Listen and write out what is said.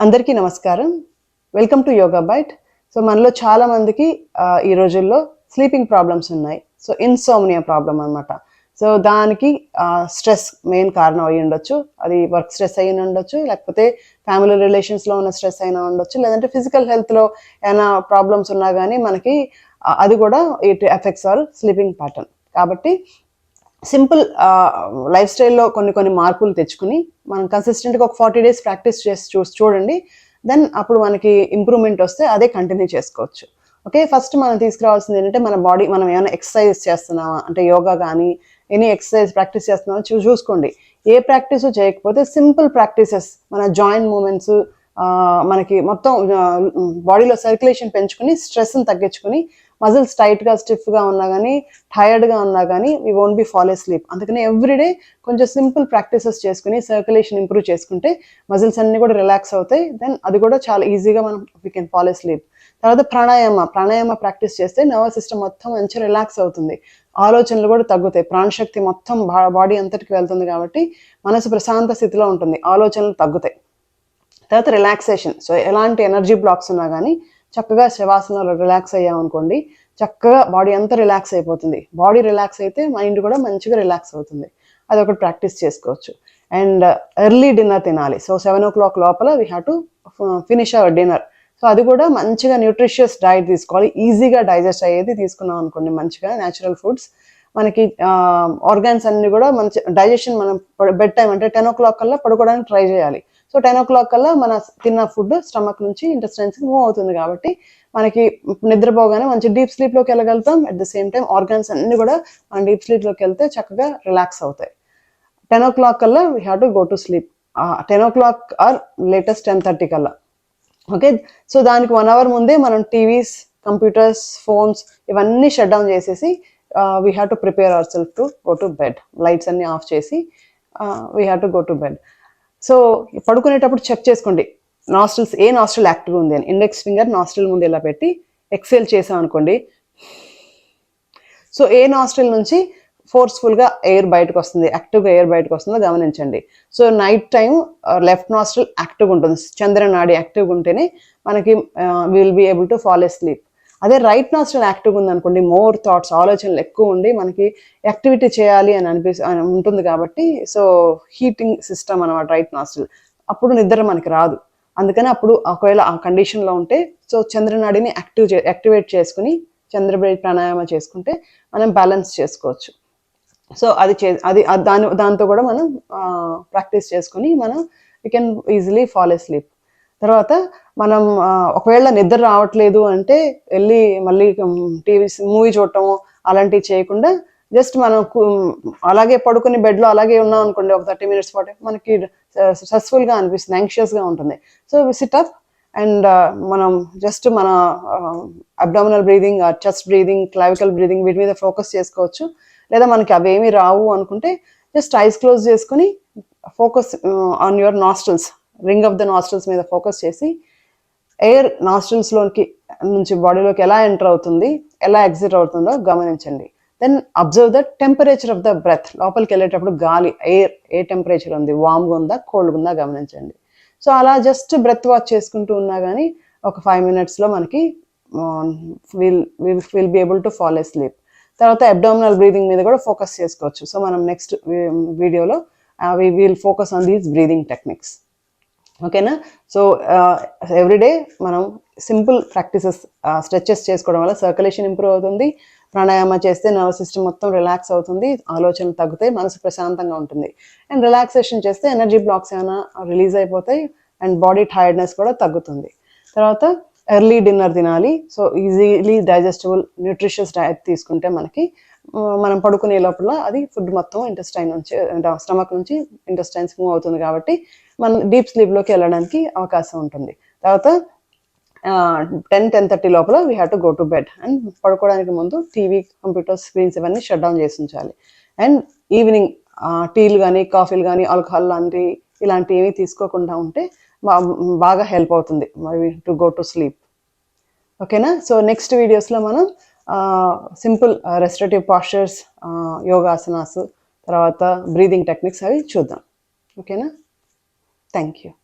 అందరికీ నమస్కారం. Welcome to Yoga bite so మనలో చాలా మందికి ఈ రోజుల్లో స్లీపింగ్ ప్రాబ్లమ్స్ ఉన్నాయి. సో ఇన్సోమ్నియా ప్రాబ్లం అనమాట సో దానికి స్ట్రెస్ మెయిన్ కారణం అయి ఉండొచ్చు. అది వర్క్ స్ట్రెస్ అయి ఉండొచ్చు లేకపోతే ఫ్యామిలీ రిలేషన్స్లో ఉన్న స్ట్రెస్ అయినా ఉండొచ్చు లేదంటే ఫిజికల్ హెల్త్లో ఏమైనా ప్రాబ్లమ్స్ ఉన్నా కానీ మనకి అది కూడా it affects our sleeping pattern కాబట్టి సింపుల్ లైఫ్ స్టైల్లో కొన్ని కొన్ని మార్పులు తెచ్చుకుని మనం కన్సిస్టెంట్గా ఒక ఫార్టీ డేస్ ప్రాక్టీస్ చేసి చూ చూడండి. దెన్ అప్పుడు మనకి ఇంప్రూవ్మెంట్ వస్తే అదే కంటిన్యూ చేసుకోవచ్చు. ఓకే ఫస్ట్ మనం తీసుకురావాల్సింది ఏంటంటే మన బాడీ మనం ఏమైనా ఎక్సర్సైజ్ చేస్తున్నామా? అంటే యోగా కానీ ఎనీ ఎక్సర్సైజ్ ప్రాక్టీస్ చేస్తున్నామా? చూ చూసుకోండి. ఏ ప్రాక్టీస్ చేయకపోతే సింపుల్ ప్రాక్టీసెస్ మన జాయింట్ మూమెంట్స్ మనకి మొత్తం బాడీలో సర్క్యులేషన్ పెంచుకుని స్ట్రెస్ని తగ్గించుకుని మజిల్స్ టైట్గా స్టిఫ్గా ఉన్నా కానీ టైర్డ్గా ఉన్నా కానీ we won't be fall asleep అందుకని ఎవ్రీడే కొంచెం సింపుల్ ప్రాక్టీసెస్ చేసుకుని సర్క్యులేషన్ ఇంప్రూవ్ చేసుకుంటే మజిల్స్ అన్ని కూడా రిలాక్స్ అవుతాయి. దెన్ అది కూడా చాలా ఈజీగా మనం వీ కెన్ ఫాలో స్లీప్ తర్వాత ప్రాణాయామ ప్రాణాయామ ప్రాక్టీస్ చేస్తే నర్వస్ సిస్టమ్ మొత్తం మంచిగా రిలాక్స్ అవుతుంది. ఆలోచనలు కూడా తగ్గుతాయి. ప్రాణశక్తి మొత్తం బాడీ అంతటికి వెళ్తుంది కాబట్టి మనసు ప్రశాంత స్థితిలో ఉంటుంది. ఆలోచనలు తగ్గుతాయి. తర్వాత రిలాక్సేషన్ సో ఎలాంటి ఎనర్జీ బ్లాక్స్ ఉన్నా కానీ చక్కగా శవాసనలో రిలాక్స్ అయ్యామనుకోండి చక్కగా బాడీ అంతా రిలాక్స్ అయిపోతుంది. బాడీ రిలాక్స్ అయితే మైండ్ కూడా మంచిగా రిలాక్స్ అవుతుంది. అది ఒకటి ప్రాక్టీస్ చేసుకోవచ్చు అండ్ ఎర్లీ డిన్నర్ తినాలి. సో సెవెన్ ఓ క్లాక్ లోపల we have to finish our dinner so అది కూడా మంచిగా న్యూట్రిషియస్ డైట్ తీసుకోవాలి. ఈజీగా డైజెస్ట్ అయ్యేది తీసుకున్నాం అనుకోండి మంచిగా న్యాచురల్ ఫుడ్స్ మనకి ఆర్గాన్స్ అన్ని కూడా మంచి డైజెషన్ మనం బెడ్ టైం అంటే టెన్ ఓ క్లాక్ కల్లా పడుకోవడానికి ట్రై చేయాలి. సో టెన్ ఓ క్లాక్ కల్లా మన తిన్న ఫుడ్ స్టమక్ నుంచి ఇంటెస్టైన్స్ మూవ్ అవుతుంది కాబట్టి మనకి నిద్రపోగానే మంచి డీప్ స్లీప్లోకి వెళ్ళగలుగుతాం. At the same time organs అన్ని కూడా మన డీప్ స్లీప్లోకి వెళ్తే చక్కగా రిలాక్స్ అవుతాయి. టెన్ ఓ క్లాక్ కల్లా we have to go to sleep ten o'clock or latest ten thirty కల్లా. ఓకే సో దానికి వన్ అవర్ ముందే మనం టీవీస్ కంప్యూటర్స్ ఫోన్స్ ఇవన్నీ షట్ డౌన్ చేసేసి we have to prepare our self to go to bed lights అన్ని off చేసి we have to go to bed so పడుకునేటప్పుడు check చేసుకోండి. నాస్ట్రల్స్ ఏ నాస్ట్రల్ యాక్టివ్ ఉంది అని. ఇండెక్స్ ఫింగర్ నాస్ట్రల్ ముందు ఇలా పెట్టి ఎక్సెల్ చేసాం అనుకోండి. సో ఏ నాస్ట్రల్ నుంచి ఫోర్స్ఫుల్గా ఎయిర్ బయటకు వస్తుంది యాక్టివ్గా ఎయిర్ బయటకు వస్తుందో గమనించండి. So night time left nostril యాక్టివ్గా ఉంటుంది. చంద్రనాడి యాక్టివ్గా ఉంటేనే మనకి will be able to fall asleep అదే రైట్ నాస్ట్రల్ యాక్టివ్గా ఉంది అనుకోండి మోర్ థాట్స్ ఆలోచనలు ఎక్కువ ఉండి మనకి యాక్టివిటీ చేయాలి అని అనిపి ఉంటుంది కాబట్టి సో హీటింగ్ సిస్టమ్ అనమాట రైట్ నాస్ట్రల్ అప్పుడు నిద్ర మనకి రాదు. అందుకని అప్పుడు ఒకవేళ ఆ కండిషన్లో ఉంటే సో చంద్రనాడిని యాక్టివ్ చే యాక్టివేట్ చేసుకుని చంద్రబడి ప్రాణాయామ చేసుకుంటే మనం బ్యాలెన్స్ చేసుకోవచ్చు. సో అది చే అది దాని దాంతో కూడా మనం ప్రాక్టీస్ చేసుకుని మనం we can easily fall asleep తర్వాత మనం ఒకవేళ నిద్ర రావట్లేదు అంటే వెళ్ళి మళ్ళీ టీవీ మూవీ చూడటం అలాంటివి చేయకుండా జస్ట్ మనం అలాగే పడుకుని బెడ్లో అలాగే ఉన్నాం అనుకోండి ఒక థర్టీ మినిట్స్ పాటు మనకి స్ట్రెస్ఫుల్గా అనిపిస్తుంది యాంగ్షియస్గా ఉంటుంది. సో సిట్ అప్ అండ్ మనం జస్ట్ మన abdominal breathing chest breathing clavicle breathing వీటి మీద ఫోకస్ చేసుకోవచ్చు. లేదా మనకి అవేమీ రావు అనుకుంటే జస్ట్ ఐస్ క్లోజ్ చేసుకుని focus on your nostrils ring of the nostrils మీద ఫోకస్ చేసి ఎయిర్ నాస్ట్రల్స్లోకి నుంచి బాడీలోకి ఎలా ఎంటర్ అవుతుంది ఎలా ఎగ్జిట్ అవుతుందో గమనించండి. Then observe the temperature of the breath లోపలికి వెళ్ళేటప్పుడు గాలి ఎయిర్ ఏ టెంపరేచర్ ఉంది వామ్గా ఉందా కోల్డ్గా ఉందా గమనించండి. సో అలా జస్ట్ బ్రెత్ వాచ్ చేసుకుంటూ ఉన్నా కానీ ఒక ఫైవ్ మినిట్స్లో మనకి will will will be able to fall asleep తర్వాత అబ్డామినల్ బ్రీదింగ్ మీద కూడా ఫోకస్ చేసుకోవచ్చు. సో మనం నెక్స్ట్ వీడియోలో we will focus on these breathing techniques ఓకేనా? సో ఎవ్రీడే మనం సింపుల్ ప్రాక్టీసెస్ స్ట్రెచెస్ చేసుకోవడం వల్ల సర్క్యులేషన్ ఇంప్రూవ్ అవుతుంది. ప్రాణాయామ చేస్తే నర్వస్ సిస్టమ్ మొత్తం రిలాక్స్ అవుతుంది. ఆలోచనలు తగ్గుతాయి మనసు ప్రశాంతంగా ఉంటుంది. అండ్ రిలాక్సేషన్ చేస్తే ఎనర్జీ బ్లాక్స్ ఏమైనా రిలీజ్ అయిపోతాయి అండ్ బాడీ టైర్డ్నెస్ కూడా తగ్గుతుంది. తర్వాత ఎర్లీ డిన్నర్ తినాలి. So easily digestible nutritious diet తీసుకుంటే మనకి మనం పడుకునే లోపల అది ఫుడ్ మొత్తం ఇంటెస్టైన్ నుంచి స్టమక్ నుంచి ఇంటెస్టైన్స్ మూవ్ అవుతుంది కాబట్టి మనం డీప్ స్లీప్లోకి వెళ్ళడానికి అవకాశం ఉంటుంది. తర్వాత టెన్ టెన్ థర్టీ లోపల we have to go to bed and పడుకోవడానికి ముందు టీవీ కంప్యూటర్ స్క్రీన్స్ ఇవన్నీ షట్ డౌన్ చేసి ఉంచాలి. అండ్ ఈవినింగ్ టీలు కానీ కాఫీలు కానీ ఆల్కహాల్ లాంటి ఇలాంటివి తీసుకోకుండా ఉంటే బాగా హెల్ప్ అవుతుంది. టు గో టు స్లీప్ ఓకేనా సో నెక్స్ట్ వీడియోస్లో మనం సింపుల్ రెస్టరేటివ్ పాస్చర్స్ యోగాసనాస్ తర్వాత బ్రీదింగ్ టెక్నిక్స్ అవి చూద్దాం. ఓకేనా Thank you.